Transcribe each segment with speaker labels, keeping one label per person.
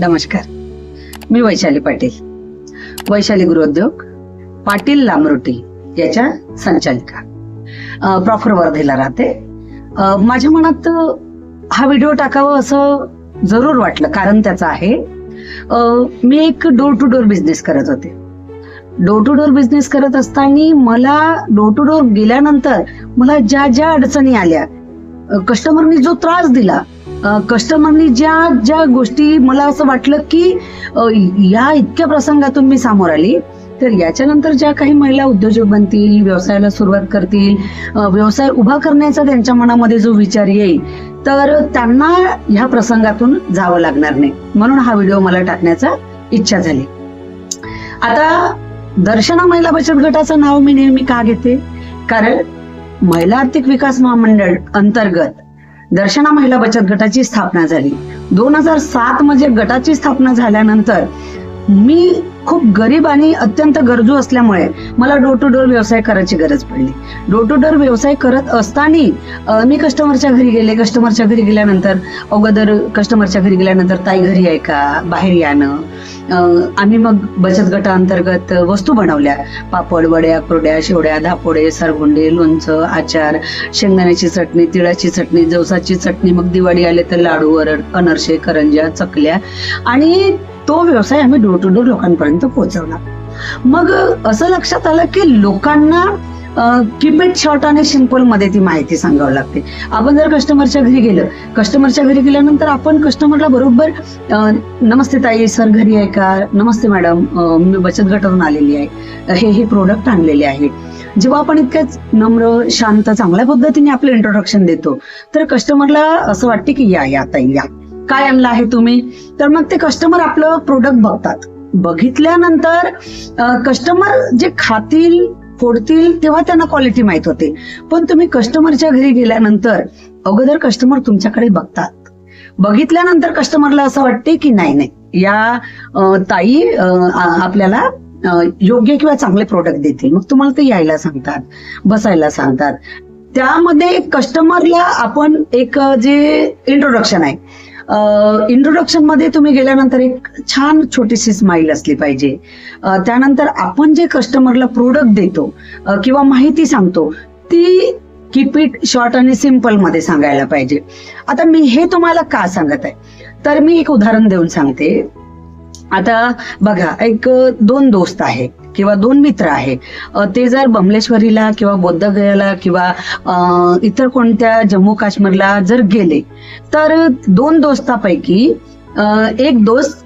Speaker 1: नमस्कार. मी वैशाली पाटील. वैशाली गृहोद्योग पाटील लांबरोटी याच्या संचालिका. प्रॉपर वर्धेला राहते. माझ्या मनात हा व्हिडिओ टाकावा असं जरूर वाटलं कारण त्याचं आहे मी एक डोर टू डोर बिझनेस करत होते. डोर टू डोर बिझनेस करत असताना मला डोर टू डोर गेल्यानंतर मला ज्या ज्या अडचणी आल्या कस्टमरनी जो त्रास दिला कस्टमरनी ज्या ज्या गोष्टी मला असं वाटलं की या इतक्या प्रसंगातून मी सामोर आली तर याच्यानंतर ज्या काही महिला उद्योजक बनतील व्यवसायाला सुरुवात करतील व्यवसाय उभा करण्याचा त्यांच्या मनामध्ये जो विचार येईल तर त्यांना ह्या प्रसंगातून जावं लागणार नाही. म्हणून हा व्हिडिओ मला टाकण्याचा इच्छा झाली. आता दर्शना महिला बचत गटाचं नाव मी नेहमी का घेते? कारण महिला आर्थिक विकास महामंडळ अंतर्गत दर्शना महिला बचत गटाची स्थापना झाली. दोन हजार सात मध्ये गटाची स्थापना झाल्यानंतर मी खूप गरीब आणि अत्यंत गरजू असल्यामुळे मला डोर टू डोर व्यवसाय करायची गरज पडली. डोर टू डोर व्यवसाय करत असताना मी कस्टमरच्या घरी गेले. कस्टमरच्या घरी गेल्यानंतर अगोदर कस्टमरच्या घरी गेल्यानंतर ताई घरी आहे का? बाहेर यानं आम्ही मग बचत गटाअंतर्गत वस्तू बनवल्या. पापड वड्या कुरड्या शेवड्या धापोडे सरगुंडे लोणचं आचार शेंगदाण्याची चटणी तिळाची चटणी जवसाची चटणी मग दिवाळी आले तर लाडू वरड अनरसे करंज्या चकल्या आणि तो व्यवसाय आम्ही डोर टू डोर लोकांपर्यंत पोहोचवला. मग असं लक्षात आलं की लोकांना किप इट शॉर्ट आणि सिंपलमध्ये ती माहिती सांगावी लागते. आपण जर कस्टमरच्या घरी गेलं कस्टमरच्या घरी गेल्यानंतर आपण कस्टमरला बरोबर नमस्ते ताई सर घरी आहे का? नमस्ते मॅडम मी बचत गटातून आलेली आहे. हे हे प्रोडक्ट आणलेले आहे जेव्हा आपण इतक्याच नम्र शांत चांगल्या पद्धतीने आपलं इंट्रोडक्शन देतो तर कस्टमरला असं वाटते की या या ताई या. काय आणलं आहे तुम्ही? तर मग ते कस्टमर आपलं प्रोडक्ट बघतात. बघितल्यानंतर कस्टमर जे खातील फोडतील तेव्हा त्यांना क्वालिटी माहीत होते. पण तुम्ही कस्टमरच्या घरी गेल्यानंतर अगोदर कस्टमर तुमच्याकडे बघतात. बघितल्यानंतर कस्टमरला असं वाटते की नाही नाही. या ताई आपल्याला योग्य किंवा चांगले प्रोडक्ट देतील. मग तुम्हाला ते यायला सांगतात बसायला सांगतात. त्यामध्ये कस्टमरला आपण एक जे इंट्रोडक्शन आहे इंट्रोडक्शनमध्ये तुम्ही गेल्यानंतर एक छान छोटीशी स्माईल असली पाहिजे. त्यानंतर आपण जे कस्टमरला प्रोडक्ट देतो किंवा माहिती सांगतो ती कीप इट शॉर्ट आणि सिंपलमध्ये सांगायला पाहिजे. आता मी हे तुम्हाला का सांगत आहे? तर मी एक उदाहरण देऊन सांगते. आता बघा एक दोन दोस्त आहेत. किंवा दोन मित्र आहे. ते जर बमलेश्वरीला किंवा बौद्धगयाला किंवा इतर कोणत्या जम्मू काश्मीरला जर गेले तर दोन दोस्तापैकी एक दोस्त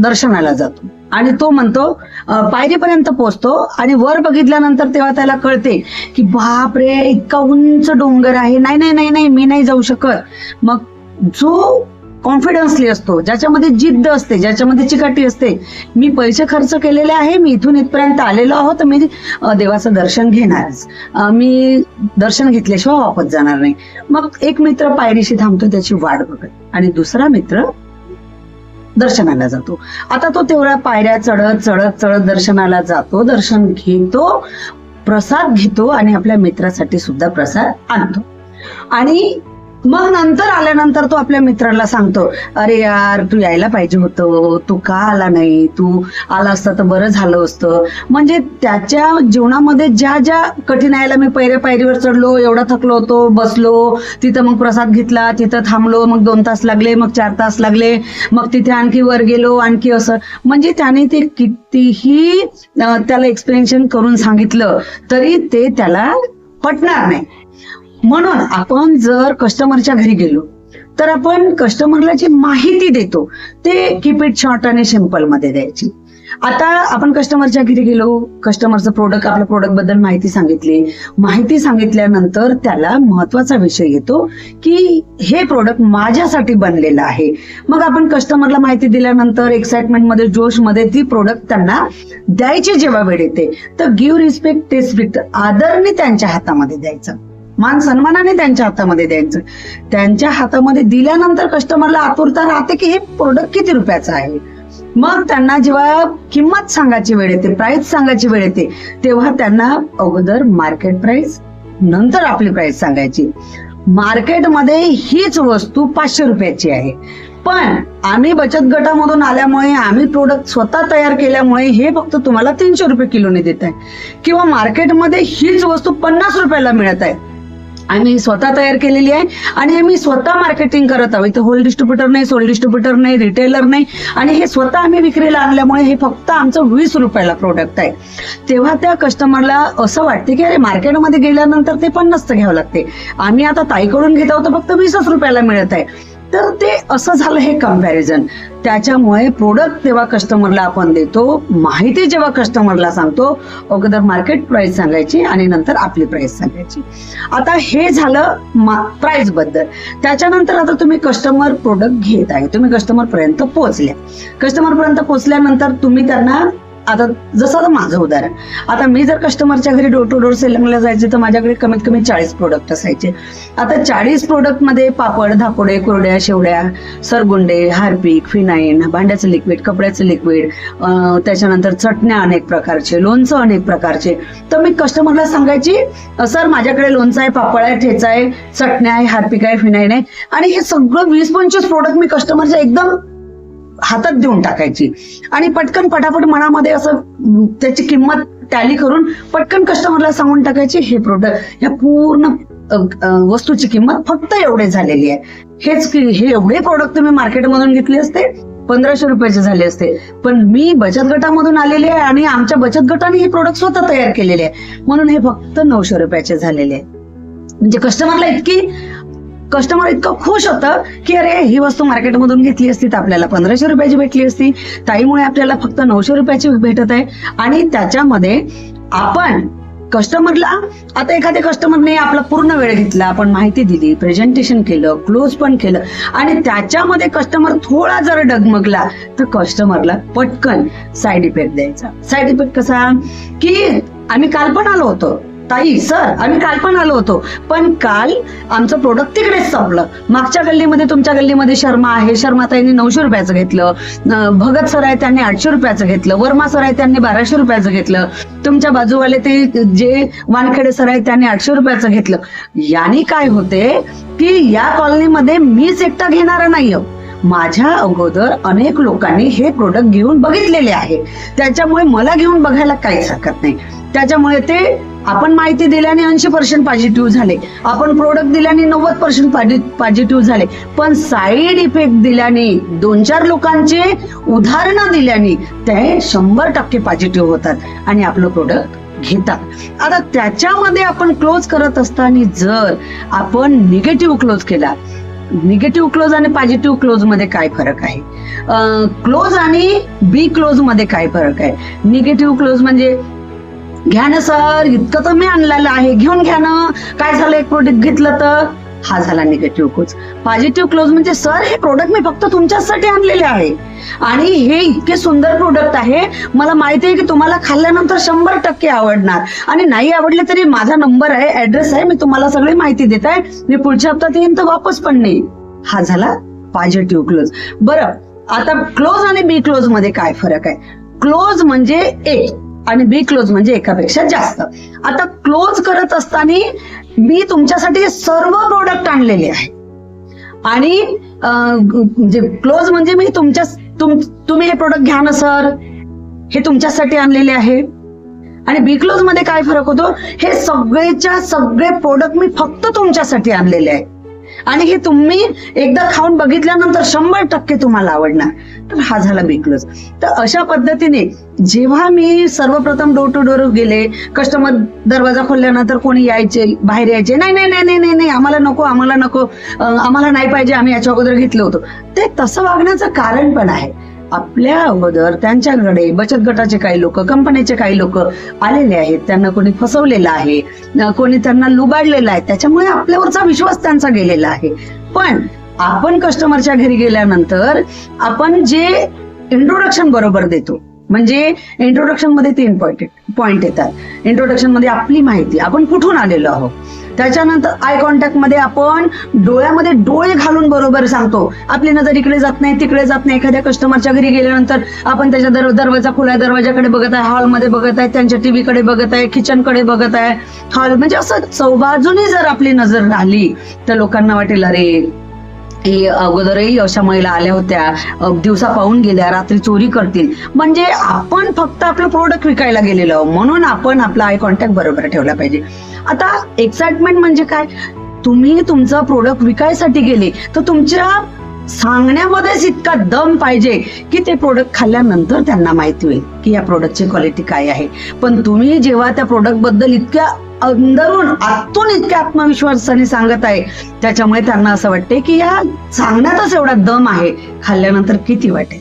Speaker 1: दर्शनाला जातो. आणि तो म्हणतो पायरीपर्यंत पोहोचतो आणि वर बघितल्यानंतर तेव्हा त्याला कळते की बाप रे इतका उंच डोंगर आहे. नाही नाही नाही नाही मी नाही जाऊ शकत. मग जो कॉन्फिडन्सली असतो ज्याच्यामध्ये जिद्द असते ज्याच्यामध्ये चिकाटी असते. मी पैसे खर्च केलेले आहे मी इथून इथपर्यंत आलेलो आहोत तर मी देवाचं दर्शन घेणारच मी दर्शन घेतल्याशिवाय वापस जाणार नाही. मग एक मित्र पायरीशी थांबतो त्याची वाट बघत. आणि दुसरा मित्र दर्शनाला जातो. आता तो तेवढ्या पायऱ्या चढत चढत चढत दर्शनाला जातो दर्शन घेतो प्रसाद घेतो आणि आपल्या मित्रासाठी सुद्धा प्रसाद आणतो. आणि मग नंतर आल्यानंतर तो आपल्या मित्राला सांगतो अरे यार तू यायला पाहिजे होतं तू का आला नाही? तू आला असता तर बरं झालं असतं. म्हणजे त्याच्या जीवनामध्ये ज्या ज्या कठीणायला मी पहिल्या पायरीवर चढलो एवढा थकलो होतो बसलो तिथं मग प्रसाद घेतला तिथं थांबलो मग दोन तास लागले मग चार तास लागले मग तिथे आणखी वर गेलो आणखी असं. म्हणजे त्याने ते कितीही त्याला एक्सप्लेनेशन करून सांगितलं तरी ते त्याला पटणार नाही. म्हणून आपण जर कस्टमरच्या घरी गेलो तर आपण कस्टमरला जी माहिती देतो ते कीप इट शॉर्ट आणि सिंपलमध्ये द्यायची. आता आपण कस्टमरच्या घरी गेलो कस्टमरचं प्रोडक्ट आपल्या प्रोडक्टबद्दल माहिती सांगितली. माहिती सांगितल्यानंतर त्याला महत्त्वाचा विषय येतो की हे प्रोडक्ट माझ्यासाठी बनलेलं आहे. मग आपण कस्टमरला माहिती दिल्यानंतर एक्साइटमेंटमध्ये जोशमध्ये ती प्रोडक्ट त्यांना द्यायची जेव्हा वेळ येते तर गिव्ह रिस्पेक्ट टेस्ट आदरने त्यांच्या हातामध्ये द्यायचं. मान सन्मानाने त्यांच्या हातामध्ये द्यायचं. त्यांच्या हातामध्ये दिल्यानंतर कस्टमरला आतुरता राहते की हे प्रोडक्ट किती रुपयाचं आहे? मग त्यांना जेव्हा किंमत सांगायची वेळ येते प्राइस सांगायची वेळ येते तेव्हा त्यांना अगोदर मार्केट प्राइस नंतर आपली प्राइस सांगायची. मार्केटमध्ये हीच वस्तू पाचशे रुपयाची आहे. पण आम्ही बचत गटामधून आल्यामुळे आम्ही प्रोडक्ट स्वतः तयार केल्यामुळे हे फक्त तुम्हाला तीनशे रुपये किलोने देत आहे. किंवा मार्केटमध्ये हीच वस्तू पन्नास रुपयाला मिळत आहे. आम्ही स्वतः तयार केलेली आहे. आणि आम्ही स्वतः मार्केटिंग करत आहोत. इथं होल डिस्ट्रीब्युटर नाही सोल डिस्ट्रीब्युटर नाही रिटेलर नाही. आणि हे स्वतः आम्ही विक्रीला आणल्यामुळे हे फक्त आमचं वीस रुपयाला प्रोडक्ट आहे. तेव्हा त्या कस्टमरला असं वाटते की अरे मार्केटमध्ये गेल्यानंतर ते पन्नासचं घ्यावं लागते. आम्ही आता ताईकडून घेत आहोत तर फक्त वीसच रुपयाला मिळत आहे. तर ते असं झालं हे कंपॅरिझन त्याच्यामुळे प्रोडक्ट तेव्हा कस्टमरला आपण देतो माहिती जेव्हा कस्टमरला सांगतो अगोदर मार्केट प्राइस सांगायची आणि नंतर आपली प्राइस सांगायची. आता हे झालं प्राइसबद्दल. त्याच्यानंतर आता तुम्ही कस्टमर प्रोडक्ट घेत आहे. तुम्ही कस्टमर पर्यंत पोहोचल्या. कस्टमर पर्यंत पोहोचल्यानंतर तुम्ही त्यांना आता जसं माझं उदाहरण. आता मी जर कस्टमरच्या घरी डोर टू डोर सेलिंगला जायचे तर माझ्याकडे कमीत कमी चाळीस प्रोडक्ट असायचे. आता चाळीस प्रोडक्टमध्ये पापड धाकोडे कुरड्या शेवड्या सरगुंडे हार्पिक फिनाईन भांड्याचं लिक्विड कपड्याचं लिक्विड त्याच्यानंतर चटण्या अनेक प्रकारचे लोणचं अनेक प्रकारचे. तर मी कस्टमरला सांगायची सर माझ्याकडे लोणचं आहे पापड आहे ठेचा आहे चटण्या आहे हार्पिक आहे फिनाईन आहे. आणि हे सगळं वीस पंचवीस प्रोडक्ट मी कस्टमरच्या एकदम हातात देऊन टाकायची. आणि पटकन पटापट मनामध्ये असं त्याची किंमत टॅली करून पटकन कस्टमरला सांगून टाकायची हे प्रोडक्ट या पूर्ण वस्तूची किंमत फक्त एवढे झालेली आहे. हेच की हे एवढे प्रोडक्ट तुम्ही मार्केटमधून घेतले असते पंधराशे रुपयाचे झाले असते. पण मी बचत गटामधून आलेले आहे आणि आमच्या बचत गटाने हे प्रोडक्ट स्वतः तयार केलेले आहे. म्हणून हे फक्त नऊशे रुपयाचे झालेले आहे. म्हणजे कस्टमरला इतकी कस्टमर इतकं खुश होतं की अरे ही वस्तू मार्केटमधून घेतली असती तर आपल्याला पंधराशे रुपयाची भेटली असती. ताईमुळे आपल्याला फक्त नऊशे रुपयाची भेटत आहे. आणि त्याच्यामध्ये आपण कस्टमरला आता एखाद्या कस्टमरने आपला पूर्ण वेळ घेतला आपण माहिती दिली प्रेझेंटेशन केलं क्लोज पण केलं आणि त्याच्यामध्ये कस्टमर थोडा जर डगमगला तर कस्टमरला पटकन साईड इफेक्ट द्यायचा. साईड इफेक्ट कसा? की आम्ही काल पण आलो होतो. ताई सर आम्ही काल पण आलो होतो. पण काल आमचं प्रोडक्ट तिकडेच संपलं. मागच्या गल्लीमध्ये तुमच्या गल्लीमध्ये शर्मा आहे. शर्मा ताईंनी नऊशे रुपयाचं घेतलं. भगत सर आहे त्यांनी आठशे रुपयाचं घेतलं. वर्मा सर आहे त्यांनी बाराशे रुपयाचं घेतलं. तुमच्या बाजूवाले ते जे वानखेडे सर आहे त्यांनी आठशे रुपयाचं घेतलं. याने काय होते की या कॉलनीमध्ये मीच एकटा घेणारा नाही माझ्या अगोदर अनेक लोकांनी हे प्रोडक्ट घेऊन बघितलेले आहे. त्याच्यामुळे मला घेऊन बघायला काहीच हरकत नाही. त्याच्यामुळे ते आपण माहिती दिल्याने ऐंशी पर्सेंट पॉझिटिव्ह झाले. आपण प्रोडक्ट दिल्याने नव्वद पर्सेंट पॉझिटिव्ह झाले. पण साईड इफेक्ट दिल्याने दोन चार लोकांचे उदाहरणं दिल्याने ते शंभर टक्के पॉझिटिव्ह होतात आणि आपलं प्रोडक्ट घेतात. आता त्याच्यामध्ये आपण क्लोज करत असताना जर आपण निगेटिव्ह क्लोज केला निगेटिव्ह क्लोज आणि पॉझिटिव्ह क्लोजमध्ये काय फरक आहे? क्लोज आणि बी क्लोजमध्ये काय फरक आहे? निगेटिव्ह क्लोज म्हणजे घ्या ना सर इतकं तर मी आणलेलं आहे. घेऊन घ्या ना. काय झालं एक प्रोडक्ट घेतलं तर? हा झाला निगेटिव्ह क्लोज पॉझिटिव्ह क्लोज म्हणजे सर हे प्रोडक्ट मी फक्त तुमच्यासाठी आणलेले आहे. आणि हे इतके सुंदर प्रोडक्ट आहे. मला माहिती आहे की तुम्हाला खाल्ल्यानंतर शंभर टक्के आवडणार. आणि नाही आवडले तरी माझा नंबर आहे ऍड्रेस आहे. मी तुम्हाला सगळी माहिती देत आहे. मी पुढच्या हप्त्यात येईन तर वापस पण नाही. हा झाला पॉझिटिव्ह क्लोज बरं आता क्लोज आणि बी क्लोजमध्ये काय फरक आहे? क्लोज म्हणजे एक आणि बी क्लोज म्हणजे एकापेक्षा जास्त. आता क्लोज करत असताना मी तुमच्यासाठी सर्व प्रोडक्ट आणलेले आहे. आणि म्हणजे क्लोज म्हणजे मी तुमच्या तुम तुम्ही हे प्रोडक्ट घ्या ना सर हे तुमच्यासाठी आणलेले आहे. आणि बी क्लोजमध्ये काय फरक होतो? हे सगळेच्या सगळे प्रोडक्ट मी फक्त तुमच्यासाठी आणलेले आहे. आणि हे तुम्ही एकदा खाऊन बघितल्यानंतर शंभर टक्के तुम्हाला आवडणार. तर हा झाला बी क्लोज तर अशा पद्धतीने जेव्हा मी सर्वप्रथम डोर टू डोर गेले कस्टमर दरवाजा खोलल्यानंतर कोणी यायचे बाहेर यायचे नाही नाही नाही नाही नाही नाही आम्हाला नको आम्हाला नको आम्हाला नाही पाहिजे आम्ही याच्या अगोदर घेतलं होतं. ते तसं वागण्याचं कारण पण आहे. आपल्या अगोदर त्यांच्याकडे बचत गटाचे काही लोक कंपनीचे काही लोक आलेले आहेत. त्यांना कोणी फसवलेलं आहे कोणी त्यांना लुबाडलेलं आहे. त्याच्यामुळे आपल्यावरचा विश्वास त्यांचा गेलेला आहे. पण आपण कस्टमरच्या घरी गेल्यानंतर आपण जे इंट्रोडक्शन बरोबर देतो. म्हणजे इंट्रोडक्शनमध्ये तीन पॉइंट पॉईंट येतात इंट्रोडक्शनमध्ये आपली माहिती आपण कुठून आलेलो आहोत? त्याच्यानंतर आय कॉन्टॅक्टमध्ये आपण डोळ्यामध्ये डोळे घालून बरोबर सांगतो. आपली नजर इकडे जात नाही तिकडे जात नाही. एखाद्या कस्टमरच्या घरी गेल्यानंतर आपण त्याच्या दर दरवाजा खुला दरवाजाकडे बघत आहे हॉलमध्ये बघत आहे त्यांच्या टीव्ही कडे बघत आहे किचनकडे बघत आहे. हॉल म्हणजे असं चौबाजूनी जर आपली नजर राहिली तर लोकांना वाटेल अरे हे अगोदरही अशा महिला आल्या होत्या. दिवसा पाहून गेल्या रात्री चोरी करतील. म्हणजे आपण फक्त आपलं प्रोडक्ट विकायला गेलेलो म्हणून आपण आपला आय कॉन्टॅक्ट बरोबर ठेवला पाहिजे. आता एक्साइटमेंट म्हणजे काय? तुम्ही तुमचं प्रोडक्ट विकायसाठी गेले तर तुमच्या सांगण्यामध्येच इतका दम पाहिजे की ते प्रोडक्ट खाल्ल्यानंतर त्यांना माहिती होईल की या प्रोडक्टची क्वालिटी काय आहे. पण तुम्ही जेव्हा त्या प्रोडक्टबद्दल इतक्या अंदरून आतून इतक्या आत्मविश्वासाने सांगत आहे त्याच्यामुळे त्यांना असं वाटते की या सांगण्यातच एवढा दम आहे खाल्ल्यानंतर किती वाटेल?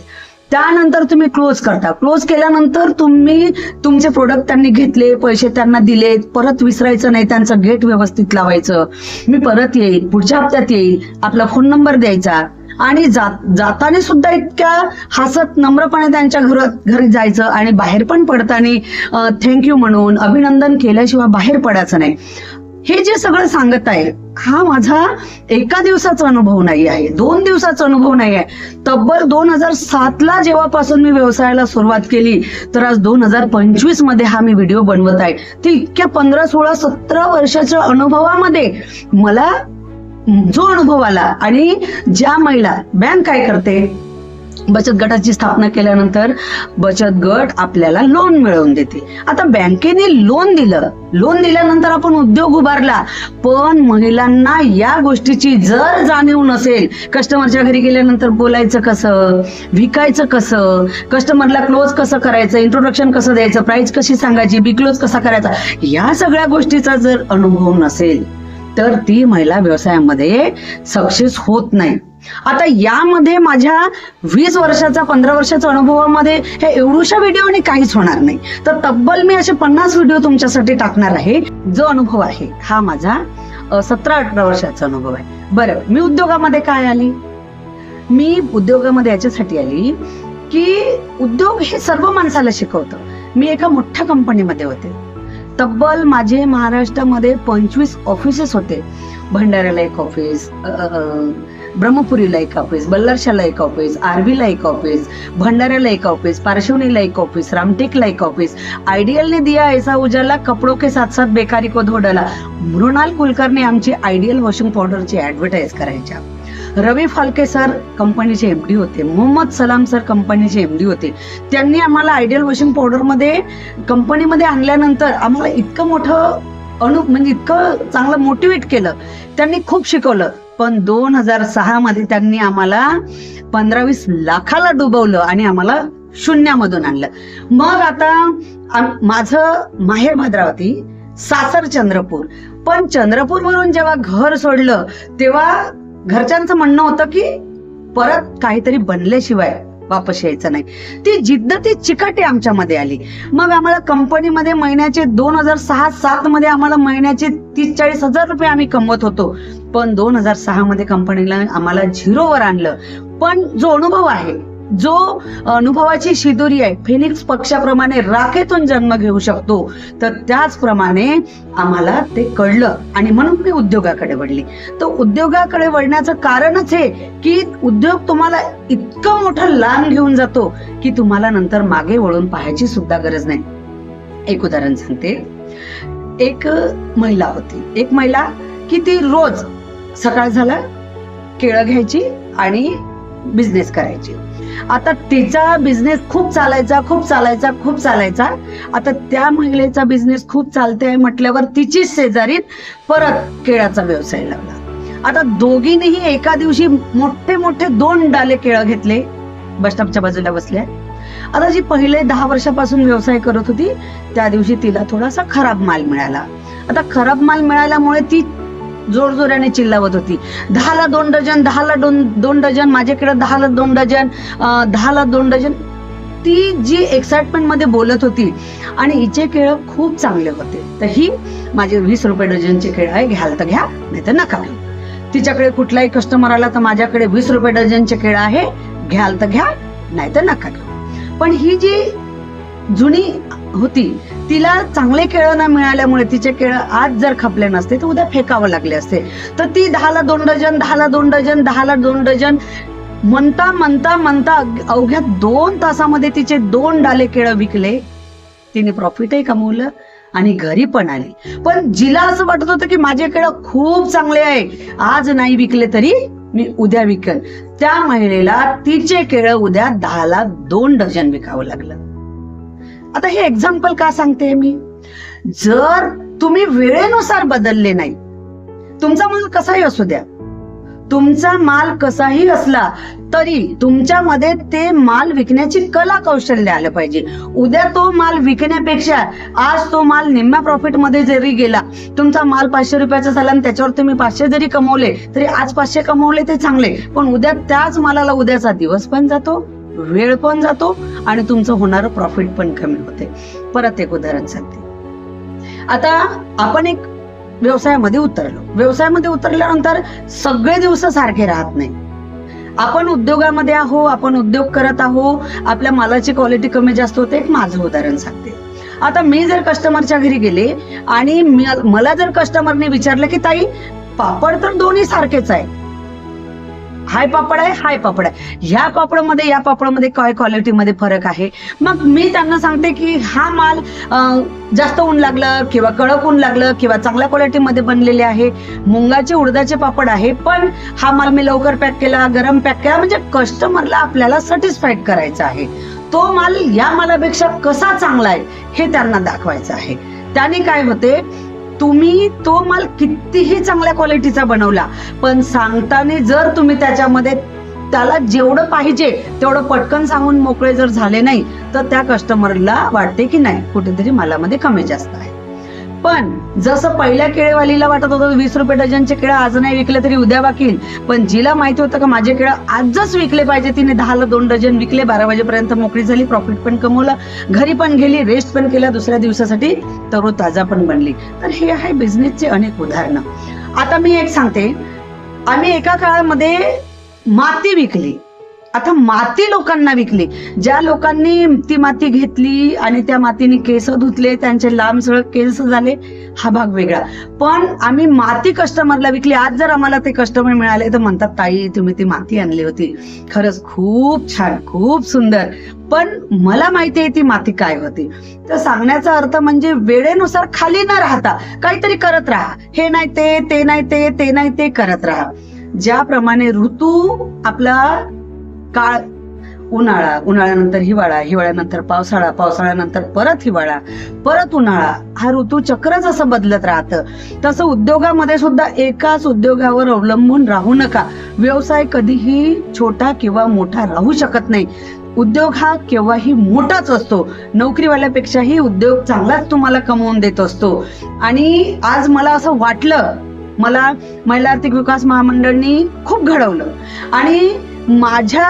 Speaker 1: त्यानंतर तुम्ही क्लोज करता. क्लोज केल्यानंतर तुम्ही तुमचे प्रोडक्ट त्यांनी घेतले पैसे त्यांना दिले परत विसरायचं नाही त्यांचं गेट व्यवस्थित लावायचं. मी परत येईल पुढच्या हप्त्यात येईल आपला फोन नंबर द्यायचा. आणि जात जाताना सुद्धा इतक्या हसत नम्रपणे त्यांच्या घरात घरी जायचं आणि बाहेर पण पडताना थँक्यू म्हणून अभिनंदन केल्याशिवाय बाहेर पडायचं नाही. हे जे सगळं सांगत आहे हा माझा एका दिवसाचा अनुभव नाही आहे. दोन दिवसाचा अनुभव नाही आहे. तब्बल दोन हजार सातला जेव्हापासून मी व्यवसायाला सुरुवात केली तर आज दोन हजार पंचवीसमध्ये हा मी व्हिडिओ बनवत आहे. ते इतक्या पंधरा सोळा सतरा वर्षाच्या अनुभवामध्ये मला जो अनुभव आला आणि ज्या महिला बँक काय करते? बचत गटाची स्थापना केल्यानंतर बचत गट आपल्याला लोन मिळवून देते. आता बँकेने लोन दिलं. लोन दिल्यानंतर आपण उद्योग उभारला. पण महिलांना या गोष्टीची जर जाणीव नसेल कस्टमरच्या घरी गेल्यानंतर बोलायचं कसं? विकायचं कसं? कस्टमरला क्लोज कसं करायचं? इंट्रोडक्शन कसं द्यायचं? प्राइस कशी सांगायची? बी क्लोज कसा करायचा? या सगळ्या गोष्टीचा जर अनुभव नसेल तर ती महिला व्यवसायामध्ये सक्सेस होत नाही. आता यामध्ये माझ्या वीस वर्षाचा पंधरा वर्षाच्या अनुभवामध्ये हे एवढूशा व्हिडिओने काहीच होणार नाही. तर तब्बल मी असे पन्नास व्हिडिओ तुमच्यासाठी टाकणार आहे. जो अनुभव आहे हा माझा सतरा अठरा वर्षाचा अनुभव आहे. बरं मी उद्योगामध्ये काय आली? मी उद्योगामध्ये याच्यासाठी आली की उद्योग हे सर्व माणसाला शिकवतं. मी एका मोठ्या कंपनीमध्ये होते. तब्बल माझे महाराष्ट्रामध्ये पंचवीस ऑफिसेस होते. भंडाऱ्याला एक ऑफिस ब्रह्मपुरी अ, ब्रह्मपुरीला एक ऑफिस बल्लारशाला एक ऑफिस आर्वीला एक ऑफिस भंडाऱ्याला एक ऑफिस पारशिवनीला एक ऑफिस रामटेकला एक ऑफिस आयडियल ने दिया ऐसा उजाला कपडो के साथ साथ बेकारी को धोडाला. मृणाल कुलकर्णी आमची आयडियल वॉशिंग पावडरची ऍडव्हर्टाईज करायच्या. रवी फालके सर कंपनीचे एम डी होते. मोहम्मद सलाम सर कंपनीचे एम डी होते. त्यांनी आम्हाला आयडियल वॉशिंग पावडरमध्ये कंपनीमध्ये आणल्यानंतर आम्हाला इतकं मोठं अनु म्हणजे इतकं चांगलं मोटिवेट केलं. त्यांनी खूप शिकवलं. पण दोन हजार सहामध्ये त्यांनी आम्हाला पंधरा वीस लाखाला डुबवलं आणि आम्हाला शून्यामधून आणलं. मग आता माझं माहेर भद्रावती सासर चंद्रपूर. पण चंद्रपूर वरून जेव्हा घर सोडलं तेव्हा घरच्यांचं म्हणणं होतं की परत काहीतरी बनल्याशिवाय वापस यायचं नाही. ती जिद्द ती चिकाटी आमच्यामध्ये आली. मग आम्हाला कंपनीमध्ये महिन्याचे दोन हजार सहा सात मध्ये आम्हाला महिन्याचे तीस चाळीस हजार रुपये आम्ही कमवत होतो. पण दोन हजार सहा मध्ये कंपनीला आम्हाला झिरोवर आणलं. पण जो अनुभव आहे जो अनुभवाची शिदोरी आहे फिनिक्स पक्षाप्रमाणे राखेतून जन्म घेऊ शकतो. तर त्याचप्रमाणे आम्हाला ते कळलं आणि म्हणून मी उद्योगाकडे वळली. तर उद्योगाकडे वळण्याचं कारणच हे की उद्योग तुम्हाला इतकं मोठं लांब घेऊन जातो की तुम्हाला नंतर मागे वळून पाहायची सुद्धा गरज नाही. एक उदाहरण सांगते. एक महिला होती. एक महिला की ती रोज सकाळ झाला केळं घ्यायची आणि बिझनेस करायची. आता तिचा बिझनेस खूप चालायचा खूप चालायचा खूप चालायचा. आता त्या महिलेचा बिझनेस खूप चालते आहे म्हटल्यावर तिचीच शेजारीत परत केळाचा व्यवसाय लागला. आता दोघींनीही एका दिवशी मोठे मोठे दोन डाले केळं घेतले. बसस्टॉपच्या बाजूला बसल्या. आता जी पहिले दहा वर्षापासून व्यवसाय करत होती त्या दिवशी तिला थोडासा खराब माल मिळाला. आता खराब माल मिळाल्यामुळे ती जोरजोराने चिल्लावत होती. दहाला दोन डझन दहाला दोन दोन डझन माझ्याकडे दहाला दोन डझन दहाला दोन डझन. ती जी एक्साइटमेंटमध्ये बोलत होती आणि हिचे केळं खूप चांगले होते. तर ही माझे वीस रुपये डझनचे खेळ आहे घ्याल तर घ्या नाही तर नका. तिच्याकडे कुठलाही कस्टमर आला तर माझ्याकडे वीस रुपये डझनचे खेळ आहे घ्याल तर घ्या नाही तर नका पण ही जी जुनी होती तिला चांगले केळं न मिळाल्यामुळे तिचे केळं आज जर खपले नसते तर उद्या फेकावं लागले असते. तर ती दहाला दोन डजन दहाला दोन डजन दहाला दोन डजन म्हणता म्हणता म्हणता अवघ्या दोन तासामध्ये तिचे दोन डाले केळं विकले. तिने प्रॉफिटही कमवलं आणि घरी पण आली. पण जिला असं वाटत होतं की माझे केळं खूप चांगले आहे. आज नाही विकले तरी मी उद्या विकेल त्या महिलेला तिचे केळं उद्या दहाला दोन डझन विकावं लागलं. आता हे एक्झाम्पल का सांगते मी? जर तुम्ही वेळेनुसार बदलले नाही तुमचा माल कसाही असू द्या तुमचा माल कसाही असला तरी तुमच्यामध्ये ते माल विकण्याची कला कौशल्य आलं पाहिजे. उद्या तो माल विकण्यापेक्षा आज तो माल निम्म्या प्रॉफिटमध्ये जरी गेला तुमचा माल पाचशे रुपयाचा झाला आणि त्याच्यावर तुम्ही पाचशे जरी कमवले तरी आज पाचशे कमवले ते चांगले पण उद्या त्याच मालाला उद्याचा दिवस पण जातो. वेळ पण जातो आणि तुमचं होणारं प्रॉफिट पण कमी होते. परत एक उदाहरण सांगते. आता आपण एक व्यवसायामध्ये उतरलो. व्यवसायामध्ये उतरल्यानंतर सगळे दिवस सारखे राहत नाही. आपण उद्योगामध्ये आहो आपण उद्योग करत आहो आपल्या मालाची क्वालिटी कमी जास्त होते. एक माझं उदाहरण सांगते. आता मी जर कस्टमरच्या घरी गेले आणि मला जर कस्टमरने विचारलं की ताई पापड तर दोन्ही सारखेच आहे. हाय पापड आहे हाय पापड आहे. ह्या पापडमध्ये या पापडमध्ये काय क्वालिटीमध्ये फरक आहे? मग मी त्यांना सांगते की हा माल जास्त ऊन लागलं किंवा कडक ऊन लागलं किंवा चांगल्या क्वालिटीमध्ये बनलेले आहे मुंगाचे उडदाचे पापड आहे पण हा माल मी लवकर पॅक केला गरम पॅक केला म्हणजे कस्टमरला आपल्याला सॅटिस्फाईड करायचा आहे. तो माल या मालापेक्षा कसा चांगला आहे हे त्यांना दाखवायचं आहे. त्याने काय होते तुम्ही तो माल कितीही चांगल्या क्वालिटीचा बनवला पण सांगताना जर तुम्ही त्याच्यामध्ये त्याला जेवढं पाहिजे तेवढं पटकन सांगून मोकळे जर झाले नाही तर त्या कस्टमरला वाटते की नाही कुठेतरी मालामध्ये कमी जास्त आहे. पण जसं पहिल्या केळेवालीला वाटत होतं वीस रुपये डझनचे केळं आज नाही विकले तरी उद्या वाकील. पण जिला माहिती होतं का माझे केळं आजच विकले पाहिजे. तिने दहाला दोन डझन विकले बारा वाजेपर्यंत मोकळी झाली प्रॉफिट पण कमवलं घरी पण गेली रेस्ट पण केला दुसऱ्या दिवसासाठी तरोताजा पण बनली. तर हे आहे बिझनेसचे अनेक उदाहरणं. आता मी एक सांगते आम्ही एका काळामध्ये माती विकली. आता माती लोकांना विकली. ज्या लोकांनी ती माती घेतली आणि त्या मातीने केस धुतले त्यांचे लांब सळक केस झाले हा भाग वेगळा. पण आम्ही माती कस्टमरला विकली. आज जर आम्हाला ते कस्टमर मिळाले तर म्हणतात ताई तुम्ही ती माती आणली होती. खरंच खूप छान खूप सुंदर. पण मला माहिती आहे ती माती काय होती. तर सांगण्याचा अर्थ म्हणजे वेळेनुसार खाली न राहता काहीतरी करत राहा. हे नाही ते ते नाही ते ते नाही ते करत राहा. ज्याप्रमाणे ऋतू आपला काळ उन्हाळा उन्हाळ्यानंतर हिवाळा हिवाळ्यानंतर पावसाळा पावसाळ्यानंतर परत हिवाळा परत उन्हाळा. हा ऋतू चक्र जसं बदलत राहतं. तसं उद्योगामध्ये सुद्धा एकाच उद्योगावर अवलंबून राहू नका. व्यवसाय कधीही छोटा किंवा मोठा राहू शकत नाही. उद्योग हा केव्हाही मोठाच असतो. नोकरीवाल्यापेक्षाही उद्योग चांगलाच तुम्हाला कमवून देत असतो. आणि आज मला असं वाटलं मला महिला आर्थिक विकास महामंडळनी खूप घडवलं. आणि माझ्या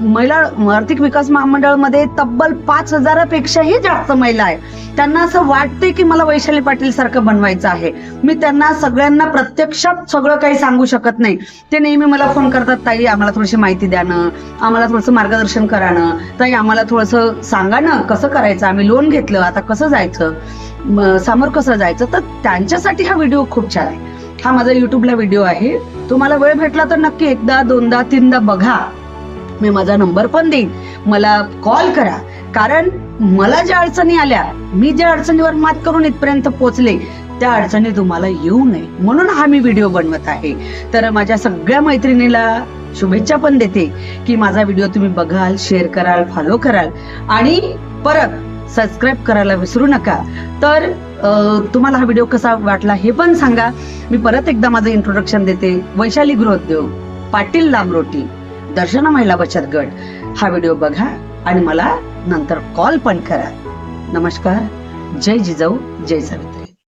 Speaker 1: महिला आर्थिक विकास महामंडळमध्ये तब्बल पाच हजारापेक्षाही जास्त महिला आहे त्यांना असं वाटते की मला वैशाली पाटील सारखं बनवायचं आहे. मी त्यांना सगळ्यांना प्रत्यक्षात सगळं काही सांगू शकत नाही. ते नेहमी मला फोन करतात ताई आम्हाला थोडीशी माहिती द्या ना. आम्हाला थोडंसं मार्गदर्शन करा ना. ताई आम्हाला थोडंसं सांगा ना कसं करायचं? आम्ही लोन घेतलं आता कसं जायचं? समोर कसं जायचं? तर त्यांच्यासाठी हा व्हिडिओ खूप छान आहे. हा माझा युट्यूबला व्हिडिओ आहे. तुम्हाला वेळ भेटला तर नक्की एकदा दोनदा तीनदा बघा. मी माझा नंबर पण देईन. मला कॉल करा. कारण मला ज्या अडचणी आल्या मी ज्या अडचणीवर मात करून इथपर्यंत पोहोचले त्या अडचणी तुम्हाला येऊ नये. म्हणून हा मी व्हिडिओ बनवत आहे. तर माझ्या सगळ्या मैत्रिणीला शुभेच्छा पण देते की माझा व्हिडिओ तुम्ही बघाल शेअर कराल फॉलो कराल. आणि परत सबस्क्राईब करायला विसरू नका. तर तुम्हाला हा व्हिडिओ कसा वाटला हे पण सांगा. मी परत एकदा माझं इंट्रोडक्शन देते. वैशाली गृहोद्योग पाटील लांबरोटी दर्शना महिला बचत गट. हा व्हिडिओ बघा आणि मला नंतर कॉल पण करा. नमस्कार. जय जिजाऊ जय सावित्री